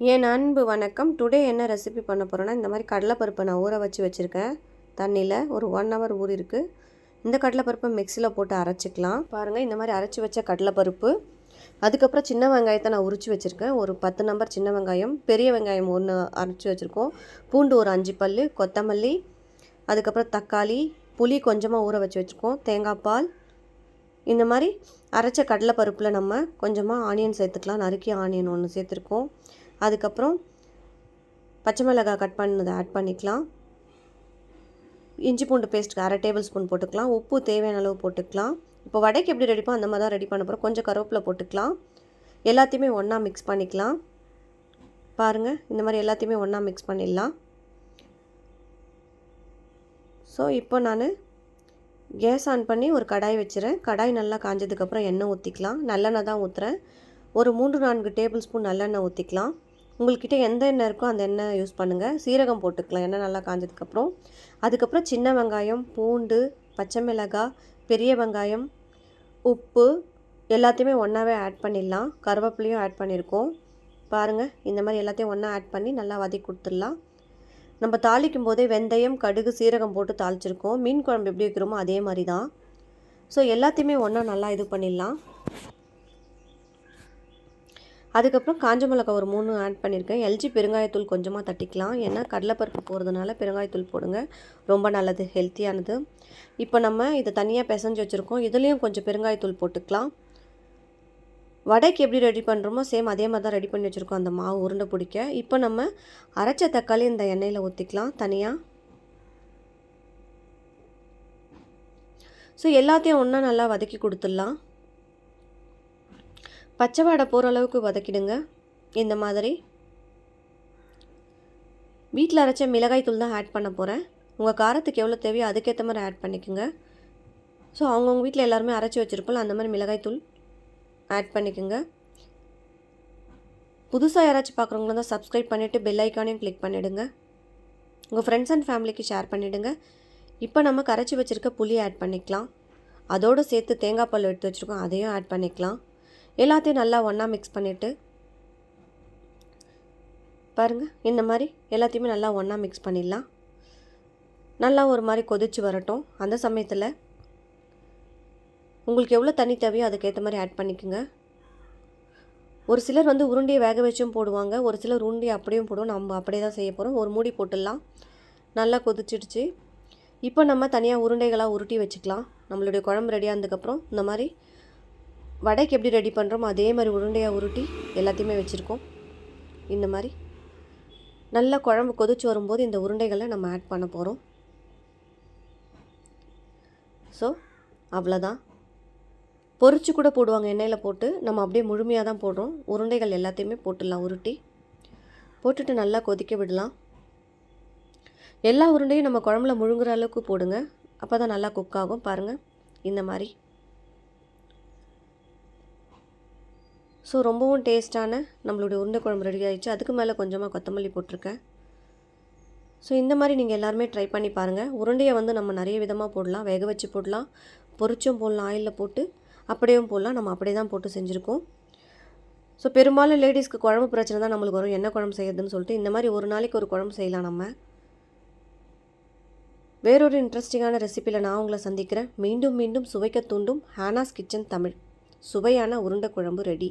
என் அன்பு வணக்கம். டுடே என்ன ரெசிபி பண்ண போகிறேன்னா இந்த மாதிரி கடலைப்பருப்பை நான் ஊற வச்சு வச்சுருக்கேன். தண்ணியில் ஒரு ஒன் ஹவர் ஊறி இருக்குது இந்த கடலைப்பருப்பை மிக்சியில் போட்டு அரைச்சிக்கலாம். பாருங்கள் இந்த மாதிரி அரைச்சி வச்ச கடலைப்பருப்பு. அதுக்கப்புறம் சின்ன வெங்காயத்தை நான் உரிச்சு வச்சுருக்கேன். ஒரு பத்து நம்பர் சின்ன வெங்காயம் பெரிய வெங்காயம் ஒன்று அரைச்சி வச்சுருக்கோம். பூண்டு ஒரு அஞ்சு பல் கொத்தமல்லி அதுக்கப்புறம் தக்காளி புளி கொஞ்சமாக ஊற வச்சு வச்சுருக்கோம். தேங்காய் பால். இந்த மாதிரி அரைச்ச கடலைப்பருப்பில் நம்ம கொஞ்சமாக ஆனியன் சேர்த்துக்கலாம். நறுக்கி ஆனியன் ஒன்று சேர்த்துருக்கோம். அதுக்கப்புறம் பச்சை மிளகாய் கட் பண்ணதை ஆட் பண்ணிக்கலாம். இஞ்சி பூண்டு பேஸ்ட்டுக்கு அரை டேபிள் ஸ்பூன் போட்டுக்கலாம். உப்பு தேவையான அளவு போட்டுக்கலாம். இப்போ வடைக்கு எப்படி ரெடிப்போ அந்த மாதிரி தான் ரெடி பண்ண போகிறோம் கொஞ்சம் கருவேப்பிலை போட்டுக்கலாம். எல்லாத்தையுமே ஒன்றா மிக்ஸ் பண்ணிக்கலாம். பாருங்கள் இந்த மாதிரி எல்லாத்தையுமே ஒன்றா மிக்ஸ் பண்ணிடலாம். ஸோ இப்போ நான் கேஸ் ஆன் பண்ணி ஒரு கடாய் வச்சுறேன். கடாய் நல்லா காஞ்சதுக்கப்புறம் எண்ணெய் ஊற்றிக்கலாம் நல்லெண்ணெய் தான் ஊற்றுறேன் ஒரு மூன்று நான்கு டேபிள் ஸ்பூன் நல்லெண்ணெய் ஊற்றிக்கலாம் உங்கள்கிட்ட எந்த எண்ணெய் இருக்கோ அந்த எண்ணெய் யூஸ் பண்ணுங்கள் சீரகம் போட்டுக்கலாம். எண்ணெய் நல்லா காஞ்சதுக்கப்புறம். அதுக்கப்புறம் சின்ன வெங்காயம் பூண்டு பச்சை மிளகாய் பெரிய வெங்காயம் உப்பு எல்லாத்தையுமே ஒன்றாவே ஆட் பண்ணிடலாம். கருவேப்பிலையும் ஆட் பண்ணியிருக்கோம். பாருங்கள் இந்த மாதிரி எல்லாத்தையும் ஒன்றா ஆட் பண்ணி நல்லா வதக்கி கொடுத்துடலாம். நம்ம தாளிக்கும் போதே வெந்தயம் கடுகு சீரகம் போட்டு தாளிச்சிருக்கோம். மீன் குழம்பு எப்படி வைக்கிறோமோ அதே மாதிரி தான். ஸோ எல்லாத்தையுமே ஒன்றா நல்லா இது பண்ணிடலாம். அதுக்கப்புறம் காஞ்ச மிளகா ஒரு மூணு ஆட் பண்ணியிருக்கேன். எல்ஜி பெருங்காயத்தூள் கொஞ்சமாக தட்டிக்கலாம். ஏன்னா கடலைப்பருப்பு போகிறதுனால பெருங்காயத்தூள் போடுங்க. ரொம்ப நல்லது ஹெல்த்தியானது இப்போ நம்ம இதை தனியாக பிசைஞ்சு வச்சுருக்கோம். இதுலேயும் கொஞ்சம் பெருங்காயத்தூள் போட்டுக்கலாம். வடைக்கு எப்படி ரெடி பண்ணுறோமோ சேம் அதே மாதிரி தான் ரெடி பண்ணி வச்சுருக்கோம். அந்த மாவு உருண்டை பிடிக்க. இப்போ நம்ம அரைச்ச தக்காளி இந்த எண்ணெயில் ஊற்றிக்கலாம் தனியாக ஸோ எல்லாத்தையும் ஒன்றா நல்லா வதக்கி கொடுத்துடலாம். பச்சை வாடை போகிற அளவுக்கு வதக்கிடுங்க. இந்த மாதிரி. வீட்டில் அரைச்ச மிளகாய் தூள் தான் ஆட் பண்ண போகிறேன் உங்கள் காரத்துக்கு எவ்வளோ தேவையோ அதுக்கேற்ற மாதிரி ஆட் பண்ணிக்கோங்க. ஸோ அவங்கவுங்க வீட்டில் எல்லாருமே அரைச்சி வச்சுருப்போம் அந்த மாதிரி மிளகாய் தூள் ஆட் பண்ணிக்கோங்க. புதுசாக யாராச்சும் பார்க்குறவங்களும் தான் சப்ஸ்கிரைப் பண்ணிவிட்டு பெல் ஐக்கானையும் கிளிக் பண்ணிவிடுங்க உங்கள் ஃப்ரெண்ட்ஸ் அண்ட் ஃபேமிலிக்கு ஷேர் பண்ணிவிடுங்க இப்போ நம்ம கரைச்சி வச்சுருக்க புளி ஆட் பண்ணிக்கலாம். அதோடு சேர்த்து தேங்காய் பால் எடுத்து வச்சுருக்கோம் அதையும் ஆட் பண்ணிக்கலாம். எல்லாத்தையும் நல்லா ஒன்றா மிக்ஸ் பண்ணிவிட்டு பாருங்கள் இந்த மாதிரி எல்லாத்தையுமே நல்லா ஒன்றா மிக்ஸ் பண்ணிடலாம். நல்லா ஒரு மாதிரி கொதித்து வரட்டும். அந்த சமயத்தில் உங்களுக்கு எவ்வளோ தண்ணி தேவையோ அதுக்கேற்ற மாதிரி ஆட் பண்ணிக்கோங்க. ஒரு சிலர் வந்து உருண்டையை வேக வச்சும் போடுவாங்க. ஒரு சிலர் உருண்டையை அப்படியும் போடுவோம். நம்ம அப்படியே தான் செய்ய போகிறோம் ஒரு மூடி போட்டுடலாம். நல்லா கொதிச்சிடுச்சு. இப்போ நம்ம தனியாக உருண்டைகளாக உருட்டி வச்சுக்கலாம். நம்மளுடைய குழம்பு ரெடியாக இருந்ததுக்கப்புறம் இந்த மாதிரி வடைக்கு எப்படி ரெடி பண்ணுறோமோ அதே மாதிரி உருண்டையாக உருட்டி எல்லாத்தையுமே வச்சுருக்கோம். இந்த மாதிரி நல்லா குழம்பு கொதிச்சு வரும்போது இந்த உருண்டைகளை நம்ம ஆட் பண்ண போகிறோம் ஸோ அவ்வளோதான் பொறிச்சு கூட போடுவாங்க எண்ணெயில் போட்டு. நம்ம அப்படியே முழுமையாக தான் போடுறோம். உருண்டைகள் எல்லாத்தையுமே போட்டுடலாம் உருட்டி. போட்டுட்டு நல்லா கொதிக்க விடலாம். எல்லா உருண்டையும் நம்ம குழம்புல முழுங்குற அளவுக்கு போடுங்க. அப்போ தான் நல்லா குக் ஆகும். பாருங்கள் இந்த மாதிரி. ஸோ ரொம்பவும் டேஸ்ட்டான நம்மளுடைய உருண்டை குழம்பு ரெடி ஆகிடுச்சு அதுக்கு மேலே கொஞ்சமாக கொத்தமல்லி போட்டிருக்கேன். ஸோ இந்த மாதிரி நீங்கள் எல்லாருமே ட்ரை பண்ணி பாருங்கள் உருண்டையை வந்து நம்ம நிறைய விதமாக போடலாம். வேக வச்சு போடலாம். பொரிச்சும் போடலாம். ஆயிலில் போட்டு அப்படியும் போடலாம். நம்ம அப்படியே தான் போட்டு செஞ்சுருக்கோம். ஸோ பெரும்பாலும் லேடிஸ்க்கு குழம்பு பிரச்சனை தான் நம்மளுக்கு வரும். என்ன குழம்பு செய்யறதுன்னு சொல்லிட்டு இந்த மாதிரி ஒரு நாளைக்கு ஒரு குழம்பு செய்யலாம் நம்ம. வேறொரு இன்ட்ரெஸ்டிங்கான ரெசிப்பியில் நான் உங்களை சந்திக்கிறேன். மீண்டும் மீண்டும் சுவைக்க தூண்டும் ஹானாஸ் கிச்சன் தமிழ். சுவையான உருண்டை குழம்பு ready